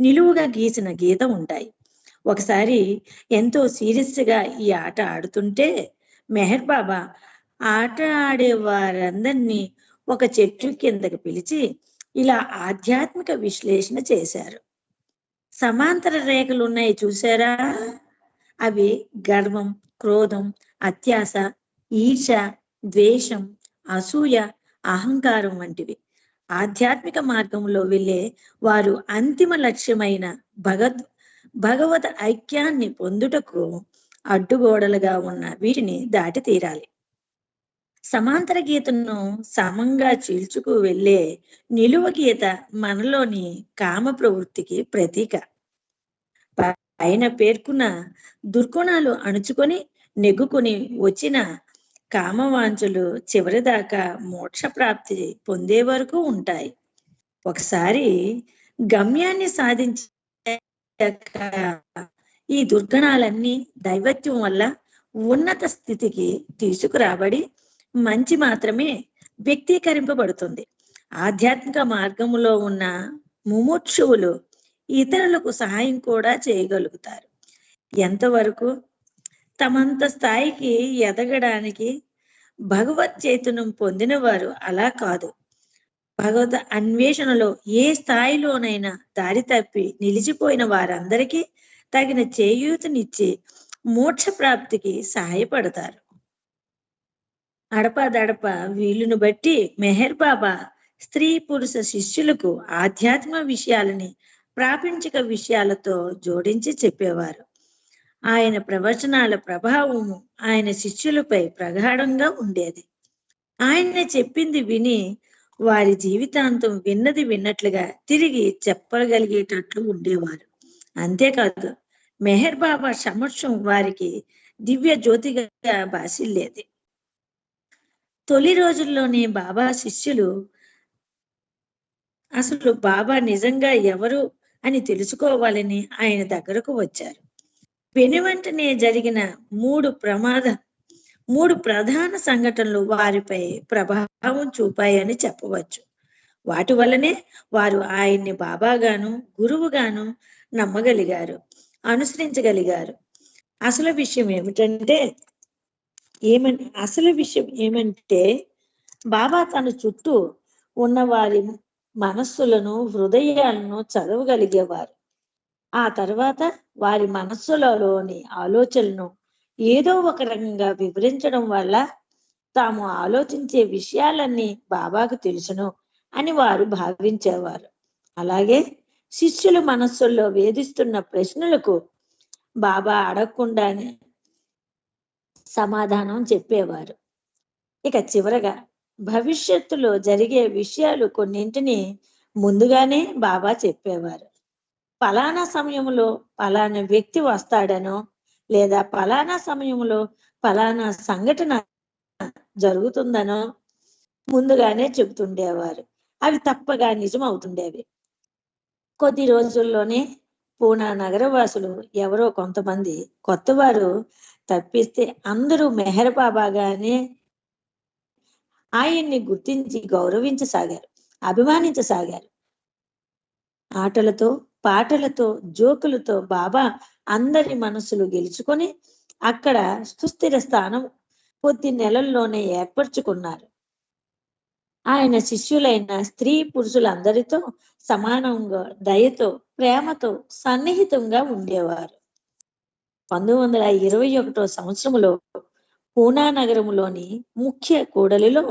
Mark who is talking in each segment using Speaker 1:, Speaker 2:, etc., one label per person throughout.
Speaker 1: నిలువుగా గీసిన గీత ఉంటాయి. ఒకసారి ఎంతో సీరియస్గా ఈ ఆట ఆడుతుంటే మెహర్ బాబా ఆట ఆడే వారందరినీ ఒక చెట్టు కిందకి పిలిచి ఇలా ఆధ్యాత్మిక విశ్లేషణ చేశారు. సమాంతర రేఖలు ఉన్నాయి చూసారా అవి గర్వం క్రోధం అత్యాస ఈర్ష ద్వేషం అసూయ అహంకారం వంటివి. ఆధ్యాత్మిక మార్గంలో వెళ్ళే వారు అంతిమ లక్ష్యమైన భగవద్ భగవత ఐక్యాన్ని పొందుటకు అడ్డుగోడలుగా ఉన్న వీటిని దాటి తీరాలి. సమాంతర గీతను సమంగా చీల్చుకు వెళ్ళే నిలువ గీత మనలోని కామ ప్రవృత్తికి ప్రతీక. పైన పేర్కొన్న దుర్గుణాలు అణుచుకొని నెగ్గుకొని వచ్చిన కామవాంఛలు చివరిదాకా మోక్ష ప్రాప్తి పొందే వరకు ఉంటాయి. ఒకసారి గమ్యాన్ని సాధించాక ఈ దుర్గణాలన్నీ దైవత్వం వల్ల ఉన్నత స్థితికి తీసుకురాబడి మంచి మాత్రమే వ్యక్తీకరింపబడుతుంది. ఆధ్యాత్మిక మార్గములో ఉన్న ముముక్షువులు ఇతరులకు సహాయం కూడా చేయగలుగుతారు. ఎంతవరకు తమంత స్థాయికి ఎదగడానికి భగవత్ చైతన్యం పొందిన వారు అలా కాదు. భగవత్ అన్వేషణలో ఏ స్థాయిలోనైనా దారి తప్పి నిలిచిపోయిన వారందరికీ తగిన చేయూతనిచ్చి మోక్ష ప్రాప్తికి సహాయపడతారు. అడపదడప వీలును బట్టి మెహర్ బాబా స్త్రీ పురుష శిష్యులకు ఆధ్యాత్మ విషయాలని ప్రాపంచిక విషయాలతో జోడించి చెప్పేవారు. ఆయన ప్రవచనాల ప్రభావము ఆయన శిష్యులపై ప్రగాఢంగా ఉండేది. ఆయన చెప్పింది విని వారి జీవితాంతం విన్నది విన్నట్లుగా తిరిగి చెప్పగలిగేటట్లు ఉండేవారు. అంతేకాదు మెహర్ బాబా సమక్షం వారికి దివ్య జ్యోతిగా బాసిల్లేది. తొలి రోజుల్లోనే బాబా శిష్యులు అసలు బాబా నిజంగా ఎవరు అని తెలుసుకోవాలని ఆయన దగ్గరకు వచ్చారు. వెనువెంటనే జరిగిన మూడు ప్రమాద మూడు ప్రధాన సంఘటనలు వారిపై ప్రభావం చూపాయని చెప్పవచ్చు. వాటి వల్లనే వారు ఆయన్ని బాబాగాను గురువుగాను నమ్మగలిగారు అనుసరించగలిగారు. అసలు విషయం ఏమిటంటే ఏమని అసలు విషయం ఏమంటే బాబా తన చుట్టూ ఉన్న వారి మనస్సులను హృదయాలను చదవగలిగేవారు. ఆ తర్వాత వారి మనస్సులలోని ఆలోచనను ఏదో ఒక రకంగా వివరించడం వల్ల తాము ఆలోచించే విషయాలన్నీ బాబాకు తెలుసును అని వారు భావించేవారు. అలాగే శిష్యుల మనస్సుల్లో వేధిస్తున్న ప్రశ్నలకు బాబా అడగకుండానే సమాధానం చెప్పేవారు. ఇక చివరగా భవిష్యత్తులో జరిగే విషయాలు కొన్నింటిని ముందుగానే బాబా చెప్పేవారు. ఫలానా సమయంలో ఫలానా వ్యక్తి వస్తాడనో లేదా ఫలానా సమయంలో ఫలానా సంఘటన జరుగుతుందనో ముందుగానే చెబుతుండేవారు. అవి తప్పగా నిజం అవుతుండేవి కొద్ది రోజుల్లోనే పూనా నగరవాసులు ఎవరో కొంతమంది కొత్తవారు తప్పిస్తే అందరూ మెహర్ బాబాగానే ఆయన్ని గుర్తించి గౌరవించసాగారు అభిమానించసాగారు. ఆటలతో పాటలతో జోకులతో బాబా అందరి మనసులు గెలుచుకొని అక్కడ సుస్థిర స్థానం కొద్ది నెలల్లోనే ఏర్పరచుకున్నారు. ఆయన శిష్యులైన స్త్రీ పురుషులందరితో సమానంగా దయతో ప్రేమతో సన్నిహితంగా ఉండేవారు. పంతొమ్మిది వందల ఇరవై ఒకటో సంవత్సరంలో పూనా నగరంలోని ముఖ్య కూడలిలో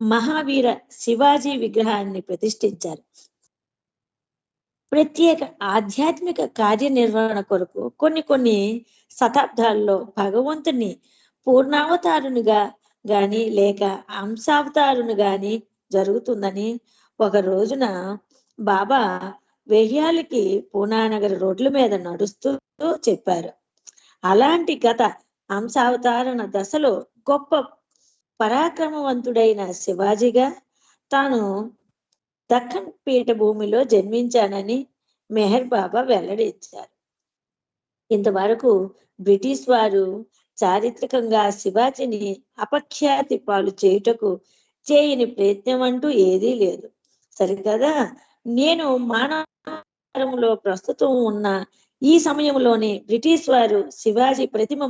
Speaker 1: మహావీర శివాజీ విగ్రహాన్ని ప్రతిష్ఠించారు. ప్రత్యేక ఆధ్యాత్మిక కార్యనిర్వహణ కొరకు కొన్ని కొన్ని శతాబ్దాల్లో భగవంతుని పూర్ణావతారునిగా గాని లేక అంశావతారుని గాని జరుగుతుందని ఒక రోజున బాబా వెయ్యాలకి పూనానగర్ రోడ్ల మీద నడుస్తూ చెప్పారు. అలాంటి గత అంశావతారణ దశలో గొప్ప పరాక్రమవంతుడైన శివాజీగా తాను దక్కన్ పీఠభూమిలో జన్మించానని మెహర్ బాబా వెల్లడించారు. ఇంతవరకు బ్రిటిష్ వారు చారిత్రకంగా శివాజీని అపఖ్యాతి పాలు చేయుటకు చేయని ప్రయత్నం అంటూ ఏదీ లేదు. సరికదా నేను మానవ ప్రస్తుతం ఉన్న ఈ సమయంలోనే బ్రిటిష్ వారు శివాజీ ప్రతిమ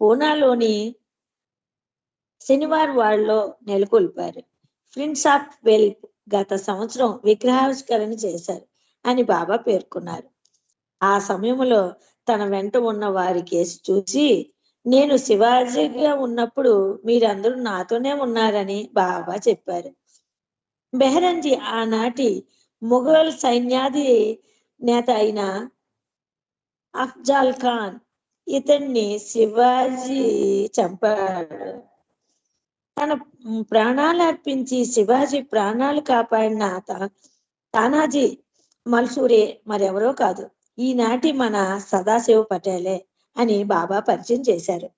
Speaker 1: పూనాలోని శనివారం వాళ్ళలో నెలకొల్పారు. ప్రిన్స్ ఆఫ్ వెల్ప్ గత సంవత్సరం విగ్రహావిష్కరణ చేశారు అని బాబా పేర్కొన్నారు. ఆ సమయంలో తన వెంట ఉన్న వారి కేసు చూసి నేను శివాజీగా ఉన్నప్పుడు మీరందరూ నాతోనే ఉన్నారని బాబా చెప్పారు. బెహరంజీ ఆనాటి ముఘల్ సైన్యాధి నేత అయిన అఫ్జాల్ ఖాన్ ఇతన్ని శివాజీ చంపాడు. తన ప్రాణాలు అర్పించి శివాజీ ప్రాణాలు కాపాడిన తానాజీ మల్సూరే మరెవరో కాదు. ఈనాటి మన సదాశివ పటేలే అని బాబా పరిచయం చేశారు.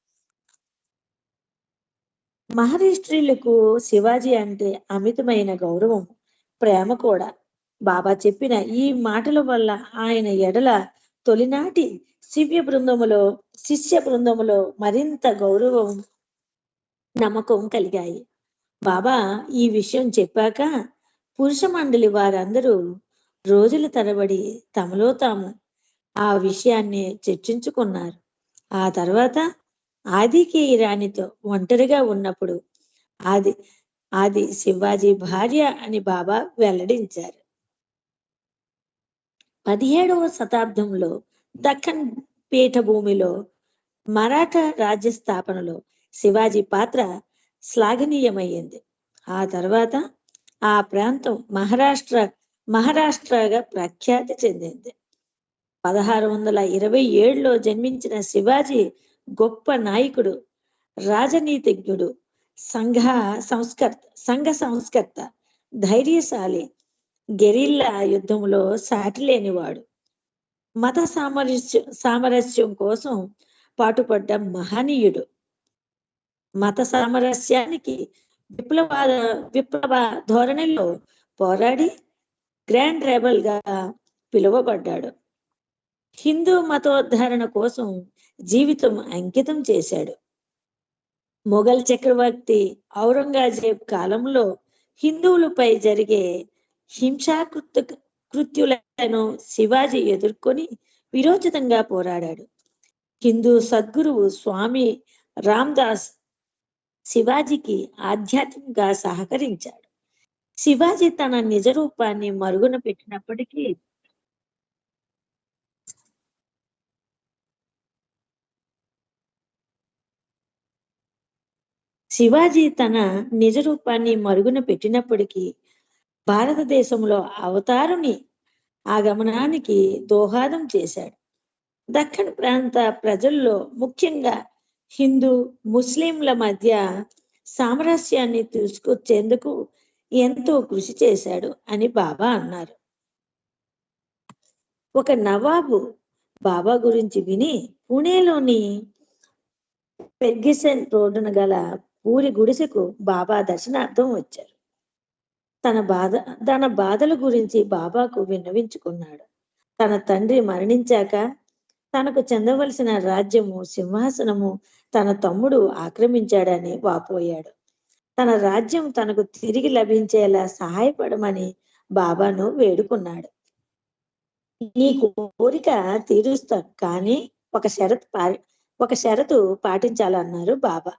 Speaker 1: మహారాష్ట్రీయులకు శివాజీ అంటే అమితమైన గౌరవం ప్రేమ కూడా. బాబా చెప్పిన ఈ మాటల వల్ల ఆయన ఎడల తొలినాటి శివ్య బృందములో శిష్య బృందములో మరింత గౌరవం నమ్మకం కలిగాయి. బాబా ఈ విషయం చెప్పాక పురుష మండలి వారందరూ రోజుల తరబడి తమలో తాము ఆ విషయాన్ని చర్చించుకున్నారు. ఆ తర్వాత ఆదికి ఇరానితో ఒంటరిగా ఉన్నప్పుడు ఆది ఆది శివాజీ భార్య అని బాబా వెల్లడించారు. పదిహేడవ శతాబ్దంలో దక్కన్ పీఠభూమిలో మరాఠా రాజ్య స్థాపనలో శివాజీ పాత్ర శ్లాఘనీయమైంది ఆ తర్వాత ఆ ప్రాంతం మహారాష్ట్ర మహారాష్ట్రగా ప్రఖ్యాతి చెందింది. పదహారు వందల ఇరవై ఏడులో జన్మించిన శివాజీ గొప్ప నాయకుడు రాజనీతిజ్ఞుడు సంఘ సంస్కర్త సంఘ సంస్కర్త ధైర్యశాలి గెరిల్లా యుద్ధంలో సాటి లేనివాడు మత సామరస్యం సామరస్యం కోసం పాటుపడ్డ మహనీయుడు. మత సామరస్యానికి విప్లవ విప్లవ ధోరణిలో పోరాడి గ్రాండ్ రెబల్గా పిలువబడ్డాడు. హిందూ మతోద్ధరణ కోసం జీవితం అంకితం చేశాడు. మొఘల్ చక్రవర్తి ఔరంగజేబ్ కాలంలో హిందువులపై జరిగే హింసాకృత కృత్యులను శివాజీ ఎదుర్కొని విరోచితంగా పోరాడాడు. హిందూ సద్గురువు స్వామి రామ్దాస్ శివాజీకి ఆధ్యాత్మికంగా సహకరించాడు. శివాజీ తన నిజ రూపాన్ని మరుగున పెట్టినప్పటికీ శివాజీ తన నిజ రూపాన్ని మరుగున పెట్టినప్పటికీ భారతదేశంలో అవతారుని ఆగమనానికి దోహదం చేశాడు. దక్కన్ ప్రాంత ప్రజల్లో ముఖ్యంగా హిందూ ముస్లింల మధ్య సామరస్యాన్ని తీసుకొచ్చేందుకు ఎంతో కృషి చేశాడు అని బాబా అన్నారు. ఒక నవాబు బాబా గురించి విని పుణేలోని పెర్గిసన్ రోడ్డున గల పూరి గుడిసెకు బాబా దర్శనార్థం వచ్చారు. తన బాధ తన బాధల గురించి బాబాకు విన్నవించుకున్నాడు. తన తండ్రి మరణించాక తనకు చెందవలసిన రాజ్యము సింహాసనము తన తమ్ముడు ఆక్రమించాడని వాపోయాడు. తన రాజ్యం తనకు తిరిగి లభించేలా సహాయపడమని బాబాను వేడుకున్నాడు. నీ కోరిక తీరుస్తాను కానీ ఒక షరతు పా- ఒక షరతు పాటించాలన్నారు బాబా.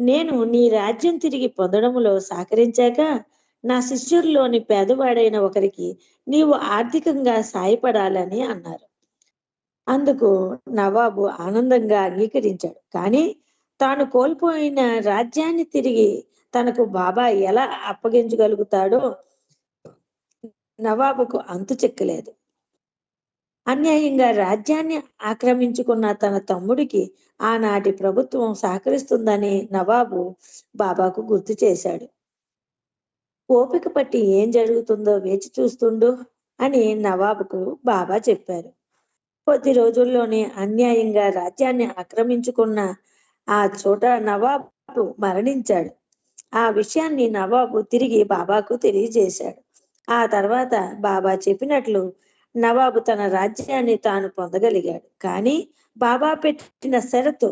Speaker 1: నేను నీ రాజ్యం తిరిగి పొందడంలో సహకరించాక నా శిష్యుల్లోని పేదవాడైన ఒకరికి నీవు ఆర్థికంగా సాయపడాలని అన్నారు. అందుకు నవాబు ఆనందంగా అంగీకరించాడు. కానీ తాను కోల్పోయిన రాజ్యాన్ని తిరిగి తనకు బాబా ఎలా అప్పగించగలుగుతాడో నవాబుకు అంతు చెక్కలేదు. అన్యాయంగా రాజ్యాన్ని ఆక్రమించుకున్న తన తమ్ముడికి ఆనాటి ప్రభుత్వం సహకరిస్తుందని నవాబు బాబాకు గుర్తు చేశాడు. ఓపిక పట్టి ఏం జరుగుతుందో వేచి చూస్తుండు అని నవాబుకు బాబా చెప్పారు. కొద్ది రోజుల్లోనే అన్యాయంగా రాజ్యాన్ని ఆక్రమించుకున్న ఆ చోట నవాబు మరణించాడు. ఆ విషయాన్ని నవాబు తిరిగి బాబాకు తెలియజేశాడు. ఆ తర్వాత బాబా చెప్పినట్లు నవాబు తన రాజ్యాన్ని తాను పొందగలిగాడు. కానీ బాబా పెట్టిన షరతు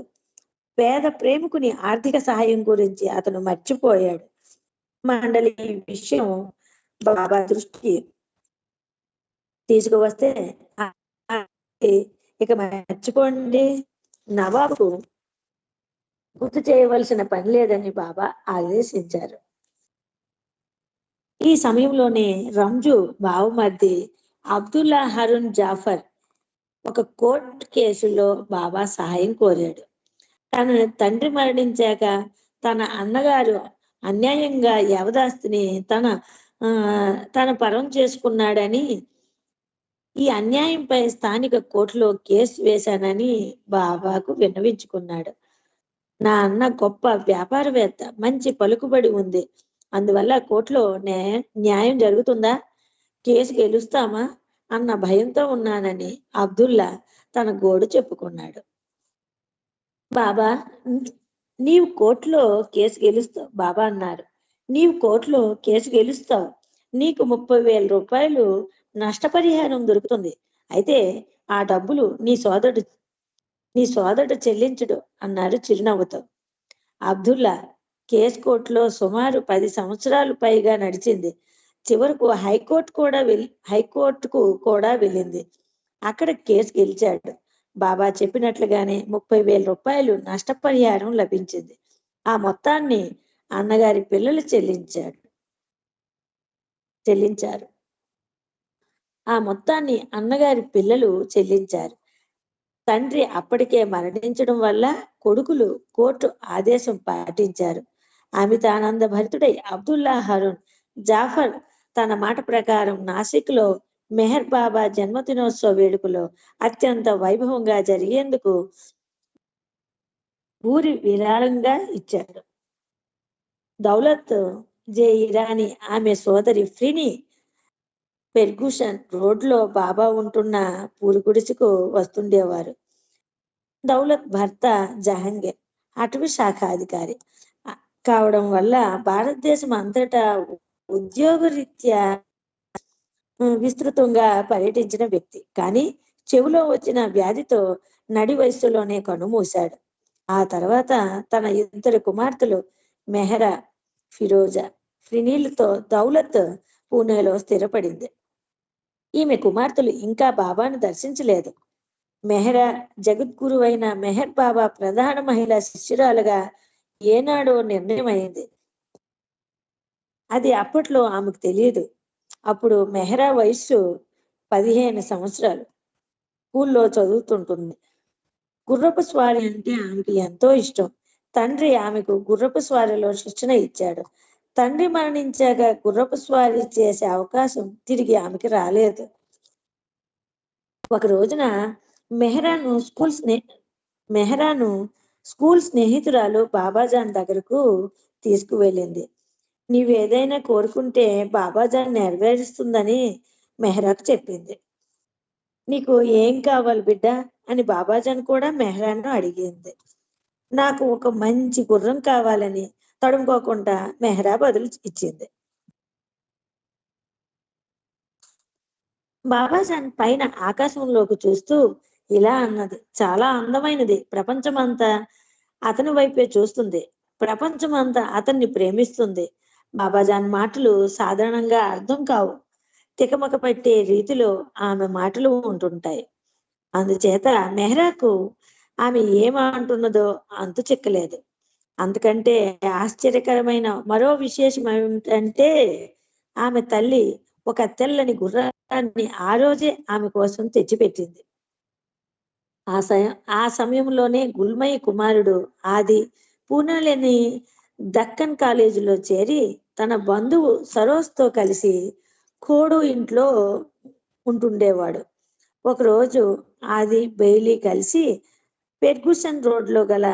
Speaker 1: పేద ప్రేమికుని ఆర్థిక సహాయం గురించి అతను మర్చిపోయాడు. మండలి విషయం బాబా దృష్టి తీసుకువస్తే ఇక మర్చిపోండి. నవాబు గుర్తు చేయవలసిన పని లేదని బాబా ఆదేశించారు. ఈ సమయంలోనే రంజు బావుమర్ది అబ్దుల్లా హరుణ్ జాఫర్ ఒక కోర్టు కేసులో బాబా సహాయం కోరాడు. తన తండ్రి మరణించాక తన అన్నగారు అన్యాయంగా యవదాస్తిని తన ఆ తన పరం చేసుకున్నాడని ఈ అన్యాయంపై స్థానిక కోర్టులో కేసు వేశానని బాబాకు విన్నవించుకున్నాడు. నా అన్న గొప్ప వ్యాపారవేత్త మంచి పలుకుబడి ఉంది. అందువల్ల కోర్టులో న్యాయం జరుగుతుందా? కేసు గెలుస్తామా? అన్న భయంతో ఉన్నానని అబ్దుల్లా తన గోడు చెప్పుకున్నాడు. బాబా నీవు కోర్టులో కేసు గెలుస్తావు బాబా అన్నారు. నీవు కోర్టులో కేసు గెలుస్తావు. నీకు ముప్పై వేల రూపాయలు నష్టపరిహారం దొరుకుతుంది. అయితే ఆ డబ్బులు నీ సోదరుడు నీ సోదరుడు చెల్లించుడు అన్నారు చిరునవ్వుతో. అబ్దుల్లా కేసు కోర్టులో సుమారు పది సంవత్సరాలు పైగా నడిచింది. చివరకు హైకోర్టు కూడా వెళ్ళి హైకోర్టుకు కూడా వెళ్ళింది. అక్కడ కేసు గెలిచాడు. బాబా చెప్పినట్లుగానే ముప్పై వేల రూపాయలు నష్టపరిహారం లభించింది. ఆ మొత్తాన్ని అన్నగారి పిల్లలు చెల్లించాడు చెల్లించారు. ఆ మొత్తాన్ని అన్నగారి పిల్లలు చెల్లించారు. తండ్రి అప్పటికే మరణించడం వల్ల కొడుకులు కోర్టు ఆదేశం పాటించారు. అమితానంద భరితుడై అబ్దుల్లా హరుణ్ జాఫర్ తన మాట ప్రకారం నాసిక్లో మెహర్ బాబా జన్మదినోత్సవ వేడుకలో అత్యంత వైభవంగా జరిగేందుకు ఊరి విరాళంగా ఇచ్చాడు దౌలత్ జే ఇరానీ ఆమె సోదరి ఫ్రిని ఫెర్గూషన్ రోడ్లో బాబా ఉంటున్న పూరి గుడిసెకు వస్తుండేవారు. దౌలత్ భర్త జహంగీర్ అటవీ శాఖ అధికారి. కావడం వల్ల భారతదేశం అంతటా ఉద్యోగరీత్యా విస్తృతంగా పర్యటించిన వ్యక్తి. కానీ చెవిలో వచ్చిన వ్యాధితో నడి వయస్సులోనే కన్నుమూశాడు ఆ తర్వాత తన ఇద్దరు కుమార్తెలు మెహరా ఫిరోజా ఫ్రినీలతో దౌలత్ పూణేలో స్థిరపడింది. ఈమె కుమార్తెలు ఇంకా బాబాను దర్శించలేదు. మెహరా జగద్గురువైన మెహర్ బాబా ప్రధాన మహిళా శిష్యురాలుగా ఏనాడో నిర్ణయం అయింది అది అప్పట్లో ఆమెకు తెలియదు. అప్పుడు మెహరా వయస్సు పదిహేను సంవత్సరాలు. స్కూల్లో చదువుతుంటుంది. గుర్రపు స్వారీ అంటే ఆమెకు ఎంతో ఇష్టం. తండ్రి ఆమెకు గుర్రపు స్వారీలో శిక్షణ ఇచ్చాడు. తండ్రి మరణించాక గుర్రపు స్వారీ చేసే అవకాశం తిరిగి ఆమెకి రాలేదు. ఒక రోజున మెహరాను స్కూల్ స్నే మెహరాను స్కూల్ స్నేహితురాలు బాబాజాన్ దగ్గరకు తీసుకువెళ్ళింది. నీవు ఏదైనా కోరుకుంటే బాబాజాన్ నెరవేరుస్తుందని మెహరాకు చెప్పింది. నీకు ఏం కావాలి బిడ్డ? అని బాబాజాన్ కూడా మెహరాను అడిగింది. నాకు ఒక మంచి గుర్రం కావాలని తడుముకోకుండా మెహరా బదులు ఇచ్చింది. బాబాజాన్ పైన ఆకాశంలోకి చూస్తూ ఇలా అన్నది. చాలా అందమైనది. ప్రపంచమంతా అతని వైపే చూస్తుంది. ప్రపంచమంతా అతన్ని ప్రేమిస్తుంది. బాబాజాన్ మాటలు సాధారణంగా అర్థం కావు. తికమక పెట్టే రీతిలో ఆమె మాటలు ఉంటుంటాయి. అందుచేత మెహ్రాకు ఆమె ఏమంటున్నదో అంతు చిక్కలేదు. అందుకంటే ఆశ్చర్యకరమైన మరో విశేషం ఏమిటంటే ఆమె తల్లి ఒక తెల్లని గుర్రాన్ని ఆ రోజే ఆమె కోసం తెచ్చిపెట్టింది. ఆ సమయం ఆ సమయంలోనే గుల్మయ్య కుమారుడు ఆది పూణేలోని దక్కన్ కాలేజీలో చేరి తన బంధువు సరోజ్తో కలిసి కోడు ఇంట్లో ఉంటుండేవాడు. ఒకరోజు ఆది బెయిలీ కలిసి పెర్గుసన్ రోడ్లో గల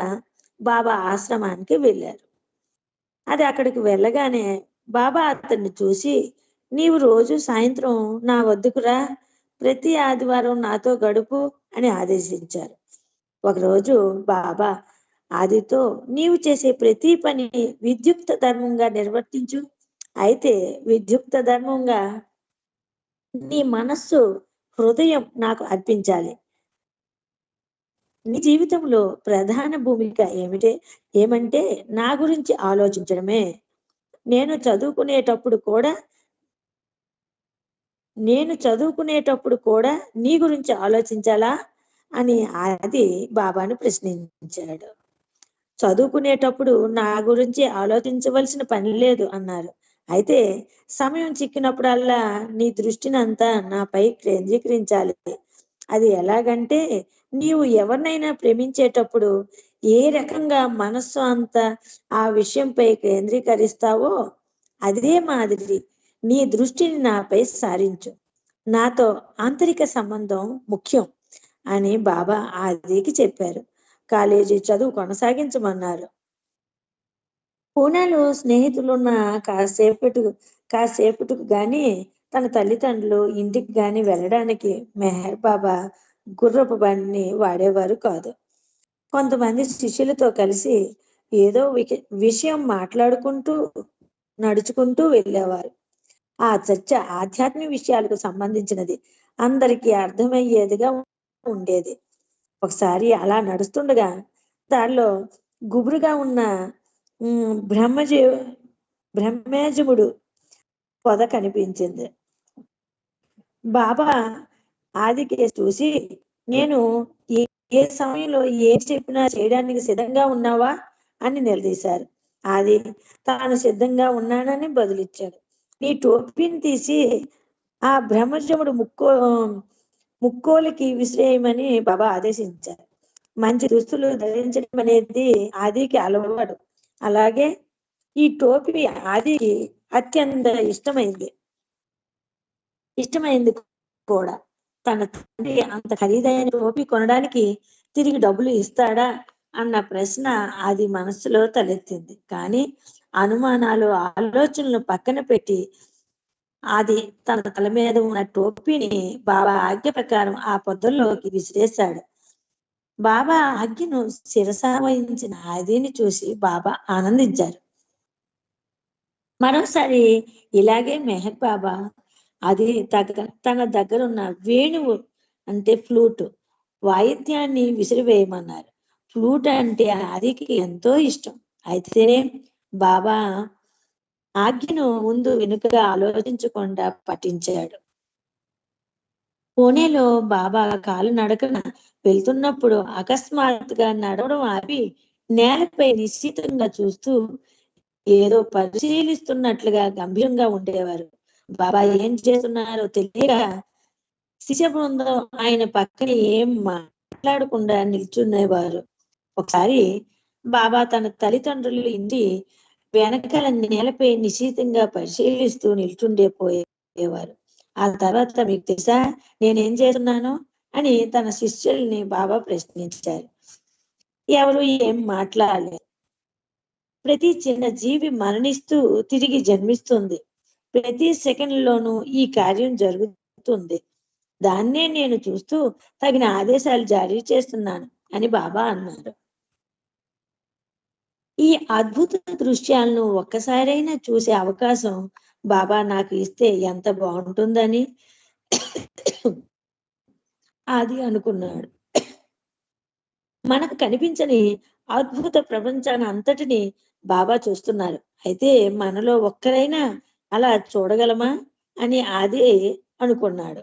Speaker 1: బాబా ఆశ్రమానికి వెళ్ళారు. అది అక్కడికి వెళ్ళగానే బాబా అతన్ని చూసి నీవు రోజు సాయంత్రం నా వద్దకురా ప్రతి ఆదివారం నాతో గడుపు అని ఆదేశించారు. ఒకరోజు బాబా ఆదితో నీవు చేసే ప్రతి పని విద్యుక్త ధర్మంగా నిర్వర్తించు. అయితే విద్యుక్త ధర్మంగా నీ మనస్సు హృదయం నాకు అర్పించాలి. నీ జీవితంలో ప్రధాన భూమిక ఏమిటే? ఏమంటే నా గురించి ఆలోచించడమే. నేను చదువుకునేటప్పుడు కూడా నేను చదువుకునేటప్పుడు కూడా నీ గురించి ఆలోచించాలా? అని అది బాబాను ప్రశ్నించాడు. చదువుకునేటప్పుడు నా గురించి ఆలోచించవలసిన పని లేదు అన్నారు. అయితే సమయం చిక్కినప్పుడల్లా నీ దృష్టిని అంతా నాపై కేంద్రీకరించాలి. అది ఎలాగంటే నీవు ఎవరినైనా ప్రేమించేటప్పుడు ఏ రకంగా మనస్సు అంతా ఆ విషయంపై కేంద్రీకరిస్తావో అదే మాదిరి నీ దృష్టిని నాపై సారించు. నాతో ఆంతరిక సంబంధం ముఖ్యం అని బాబా ఆదికి చెప్పారు. కాలేజీ చదువు కొనసాగించమన్నారు. పూనాలో స్నేహితులున్న కాసేపటి కాసేపటికి గాని తన తల్లిదండ్రులు ఇంటికి గాని వెళ్ళడానికి మెహర్ బాబా గుర్రపు బండిని వాడేవారు కాదు. కొంతమంది శిష్యులతో కలిసి ఏదో విషయం మాట్లాడుకుంటూ నడుచుకుంటూ వెళ్ళేవారు. ఆ చర్చ ఆధ్యాత్మిక విషయాలకు సంబంధించినది. అందరికీ అర్థమయ్యేదిగా ఉండేది. ఒకసారి అలా నడుస్తుండగా దానిలో గుబురుగా ఉన్న బ్రహ్మజీ బ్రహ్మేజముడు పొద కనిపించింది. బాబా ఆదికే చూసి నేను ఏ సమయంలో ఏం చెప్పినా చేయడానికి సిద్ధంగా ఉన్నావా? అని నిలదీశారు. అది తాను సిద్ధంగా ఉన్నానని బదులిచ్చాడు. నీ టోపీని తీసి ఆ బ్రహ్మజముడు ముక్కో ముక్కోలికి విసిరేయమని బాబా ఆదేశించారు. మంచి దుస్తులు ధరించడం అనేది ఆదికి అలవాడు అలాగే ఈ టోపీ ఆదికి అత్యంత ఇష్టమైంది. ఇష్టమైంది కూడా. తన తండ్రి అంత ఖరీదైన టోపీ కొనడానికి తిరిగి డబ్బులు ఇస్తాడా అన్న ప్రశ్న అది మనసులో తలెత్తింది. కానీ అనుమానాలు ఆలోచనలు పక్కన పెట్టి అది తన తల మీద ఉన్న టోపీని బాబా ఆజ్ఞ ప్రకారం ఆ పొద్దుల్లోకి విసిరేశాడు. బాబా ఆజ్ఞను శిరసా వహించిన ఆదిని చూసి బాబా ఆనందించారు. మరోసారి ఇలాగే మెహర్ బాబా అది తగ్గ తన దగ్గర ఉన్న వేణువు అంటే ఫ్లూట్ వాయిద్యాన్ని విసిరివేయమన్నారు. ఫ్లూట్ అంటే ఆదికి ఎంతో ఇష్టం. అయితే బాబా ఆజ్ఞను ముందు వెనుకగా ఆలోచించకుండా పఠించాడు. పూణేలో బాబా కాలు నడకన వెళ్తున్నప్పుడు అకస్మాత్తుగా నడవడం ఆపి నేలపై నిశ్చితంగా చూస్తూ ఏదో పరిశీలిస్తున్నట్లుగా గంభీరంగా ఉండేవారు. బాబా ఏం చేస్తున్నారో తెలియక శిష్య బృందం ఆయన పక్కన ఏం మాట్లాడకుండా నిల్చునేవారు. ఒకసారి బాబా తన తల్లిదండ్రులు ఇంటి వెనకాల నేలపై నిశీతంగా పరిశీలిస్తూ నిల్చుండే పోయేవారు. ఆ తర్వాత మీకు తెలుసా నేనేం చేస్తున్నాను అని తన శిష్యుల్ని బాబా ప్రశ్నించారు. ఎవరు ఏం మాట్లాడలేదు. ప్రతి చిన్న జీవి మరణిస్తూ తిరిగి జన్మిస్తుంది. ప్రతి సెకండ్ లోనూ ఈ కార్యం జరుగుతుంది. దాన్నే నేను చూస్తూ తగిన ఆదేశాలు జారీ చేస్తున్నాను అని బాబా అన్నారు. ఈ అద్భుత దృశ్యాలను ఒక్కసారైనా చూసే అవకాశం బాబా నాకు ఇస్తే ఎంత బాగుంటుందని అది అనుకున్నాడు. మనకు కనిపించని అద్భుత ప్రపంచాన్ని అంతటిని బాబా చూస్తున్నారు. అయితే మనలో ఒక్కరైనా అలా చూడగలమా అని అదే అనుకున్నాడు.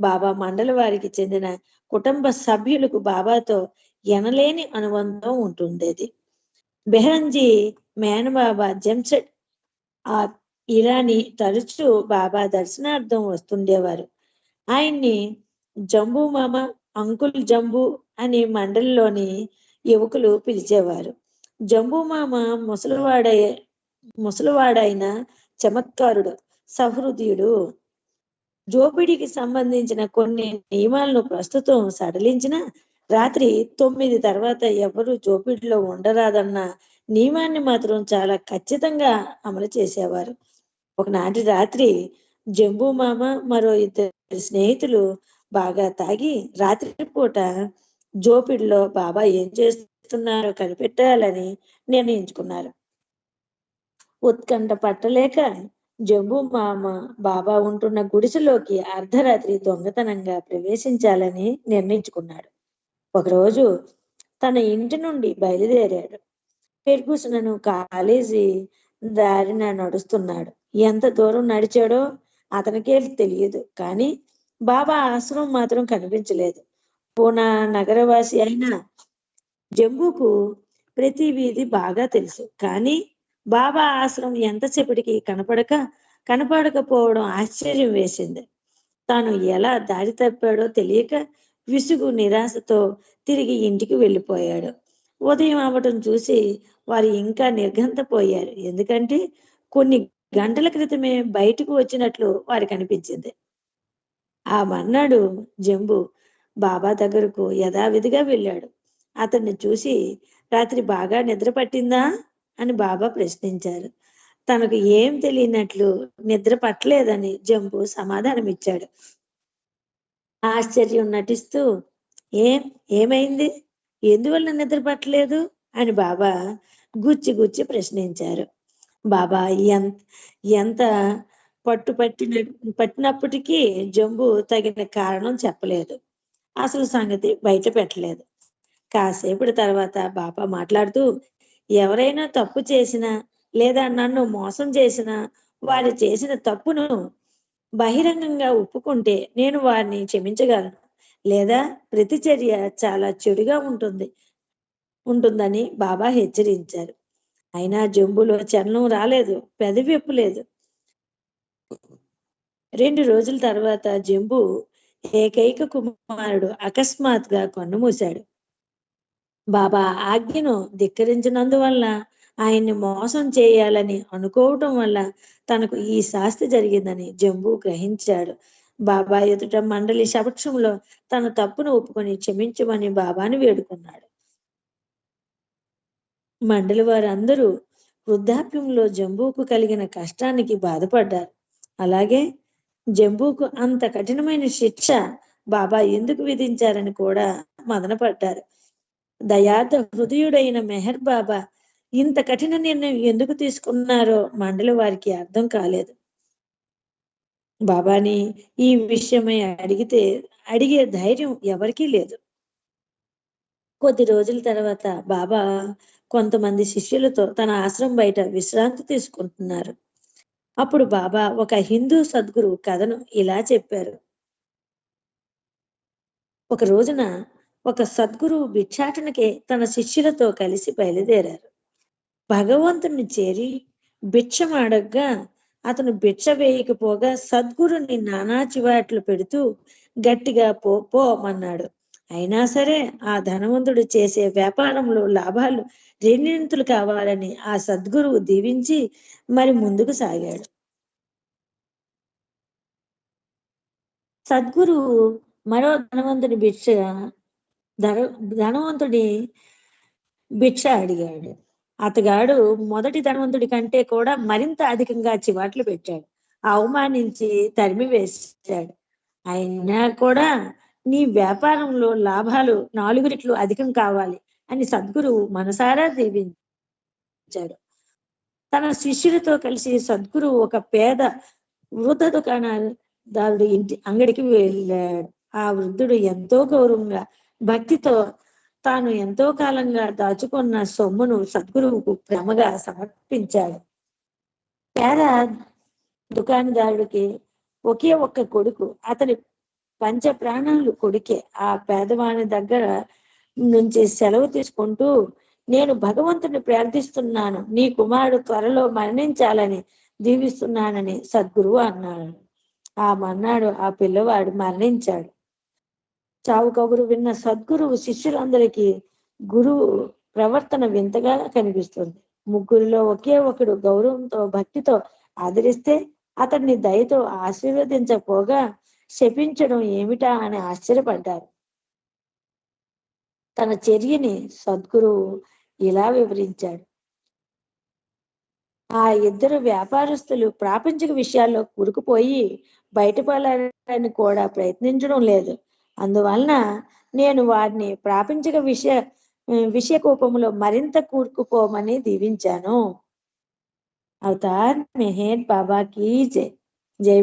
Speaker 1: బాబా మండలి వారికి చెందిన కుటుంబ సభ్యులకు బాబాతో ఎనలేని అనుబంధం ఉంటుండేది. బెహరంజీ మేనబాబా జంసెడ్ ఆ ఇరానీ తరచూ బాబా దర్శనార్థం వస్తుండేవారు. ఆయన్ని జంబూ మామ అంకుల్ జంబు అని మండలిలోని యువకులు పిలిచేవారు. జంబూ మామ ముసలివాడై ముసలివాడైన చమత్కారుడు సహృదయుడు. జోపిడికి సంబంధించిన కొన్ని నియమాలను ప్రస్తుతం సడలించిన రాత్రి తొమ్మిది తర్వాత ఎవరు జోపిడిలో ఉండరాదన్న నియమాన్ని మాత్రం చాలా ఖచ్చితంగా అమలు చేసేవారు. ఒకనాటి రాత్రి జంబూ మామ మరో ఇద్దరు స్నేహితులు బాగా తాగి రాత్రిపూట జోపిడిలో బాబా ఏం చేస్తున్నారో కనిపెట్టాలని నిర్ణయించుకున్నారు. ఉత్కంఠ పట్టలేక జంబు మామ బాబా ఉంటున్న గుడిసెలోకి అర్ధరాత్రి దొంగతనంగా ప్రవేశించాలని నిర్ణయించుకున్నాడు. ఒకరోజు తన ఇంటి నుండి బయలుదేరాడు. ఫెర్గుసనను కాలేజీ దారిన నడుస్తున్నాడు. ఎంత దూరం నడిచాడో అతనికే తెలియదు. కానీ బాబా ఆశ్రమం మాత్రం కనిపించలేదు. పూనా నగరవాసి అయిన జంబుకు ప్రతి వీధి బాగా తెలుసు. కానీ బాబా ఆశ్రమం ఎంతసేపటికి కనపడక కనపడకపోవడం ఆశ్చర్యం వేసింది. తాను ఎలా దారి తప్పాడో తెలియక విసుగు నిరాశతో తిరిగి ఇంటికి వెళ్ళిపోయాడు. ఉదయం అవటం చూసి వారు ఇంకా నిర్ఘంతపోయారు. ఎందుకంటే కొన్ని గంటల క్రితమే బయటకు వచ్చినట్లు వారికి అనిపించింది. ఆ మర్నాడు జంబు బాబా దగ్గరకు యథావిధిగా వెళ్ళాడు. అతన్ని చూసి రాత్రి బాగా నిద్ర పట్టిందా? అని బాబా ప్రశ్నించారు. తనకు ఏం తెలియనట్లు నిద్ర పట్టలేదని జంబు సమాధానం ఇచ్చాడు ఆశ్చర్యం నటిస్తూ ఏం? ఏమైంది? ఎందువల్ల నిద్ర పట్టలేదు? అని బాబా గుచ్చి గుచ్చి ప్రశ్నించారు. బాబా ఎంత ఎంత పట్టు పట్టిన పట్టినప్పటికీ జంబు తగిన కారణం చెప్పలేదు. అసలు సంగతి బయట పెట్టలేదు. కాసేపటి తర్వాత బాబా మాట్లాడుతూ ఎవరైనా తప్పు చేసినా లేదా నన్ను మోసం చేసినా వారు చేసిన తప్పును బహిరంగంగా ఒప్పుకుంటే నేను వారిని క్షమించగలను. లేదా ప్రతిచర్య చాలా చెడుగా ఉంటుంది ఉంటుందని బాబా హెచ్చరించారు. అయినా జంబులో చలనం రాలేదు పెదవిప్పు లేదు. రెండు రోజుల తర్వాత జంబు ఏకైక కుమారుడు అకస్మాత్గా కన్నుమూశాడు. బాబా ఆజ్ఞను ధిక్కరించినందువల్ల ఆయన్ని మోసం చేయాలని అనుకోవటం వల్ల తనకు ఈ శాస్తి జరిగిందని జంబు గ్రహించాడు. బాబా ఎదుట మండలి సపక్షంలో తన తప్పును ఒప్పుకొని క్షమించమని బాబాని వేడుకున్నాడు. మండలి వారందరూ వృద్ధాప్యంలో జంబూకు కలిగిన కష్టానికి బాధపడ్డారు. అలాగే జంబూకు అంత కఠినమైన శిక్ష బాబా ఎందుకు విధించారని కూడా మదనపడ్డారు. దయార్థ హృదయుడైన మెహర్ బాబా ఇంత కఠిన నిర్ణయం ఎందుకు తీసుకున్నారో మండలి వారికి అర్థం కాలేదు. బాబాని ఈ విషయమై అడిగితే అడిగే ధైర్యం ఎవరికీ లేదు. కొద్ది రోజుల తర్వాత బాబా కొంతమంది శిష్యులతో తన ఆశ్రమం బయట విశ్రాంతి తీసుకుంటున్నారు. అప్పుడు బాబా ఒక హిందూ సద్గురు కథను ఇలా చెప్పారు. ఒక రోజున ఒక సద్గురు భిక్షాటనకే తన శిష్యులతో కలిసి బయలుదేరారు. భగవంతుని చేరి భిక్షమాడగ్గా అతను భిక్ష వేయకపోగా సద్గురుని నానా చివాట్లు పెడుతూ గట్టిగా పో పోమన్నాడు అయినా సరే ఆ ధనవంతుడు చేసే వ్యాపారంలో లాభాలు రెండింతులు కావాలని ఆ సద్గురువు దీవించి మరి ముందుకు సాగాడు. సద్గురువు మరో ధనవంతుడి భిక్ష ధన ధనవంతుడి భిక్ష అడిగాడు. అతగాడు మొదటి ధనవంతుడి కంటే కూడా మరింత అధికంగా చివాట్లు పెట్టాడు. అవమానించి తరిమి వేశాడు అయినా కూడా నీ వ్యాపారంలో లాభాలు నాలుగు రెట్లు అధికం కావాలి అని సద్గురువు మనసారా దీవించాడు. తన శిష్యులతో కలిసి సద్గురువు ఒక పేద వృద్ధ దుకాణదారుడు ఇంటి అంగడికి వెళ్ళాడు. ఆ వృద్ధుడు ఎంతో గౌరవంగా భక్తితో తాను ఎంతో కాలంగా దాచుకున్న సొమ్మును సద్గురువుకు ప్రేమగా సమర్పించాడు. పేద దుకాణదారుడికి ఒకే ఒక్క కొడుకు అతని పంచ ప్రాణాలు కొడుకే. ఆ పేదవాని దగ్గర నుంచి సెలవు తీసుకుంటూ నేను భగవంతుని ప్రార్థిస్తున్నాను నీ కుమారుడు త్వరలో మరణించాలని దీవిస్తున్నానని సద్గురువు అన్నాడు. ఆ మన్నాడు ఆ పిల్లవాడు మరణించాడు. చావు కబురు విన్న సద్గురువు శిష్యులందరికీ గురువు ప్రవర్తన వింతగా కనిపిస్తుంది. ముగ్గురిలో ఒకే ఒకడు గౌరవంతో భక్తితో ఆదరిస్తే అతన్ని దయతో ఆశీర్వదించపోగా శపించడం ఏమిటా అని ఆశ్చర్యపడ్డారు. తన చర్యని సద్గురువు ఇలా వివరించాడు. ఆ ఇద్దరు వ్యాపారస్తులు ప్రాపంచిక విషయాల్లో కురుకుపోయి బయటపడాలని కూడా ప్రయత్నించడం లేదు. అందువలన నేను వారిని ప్రాపించక విషయ విషయ మరింత కూర్కుపోమని దీవించాను. అవతార్ మెహేర్ బాబాకి జై. జై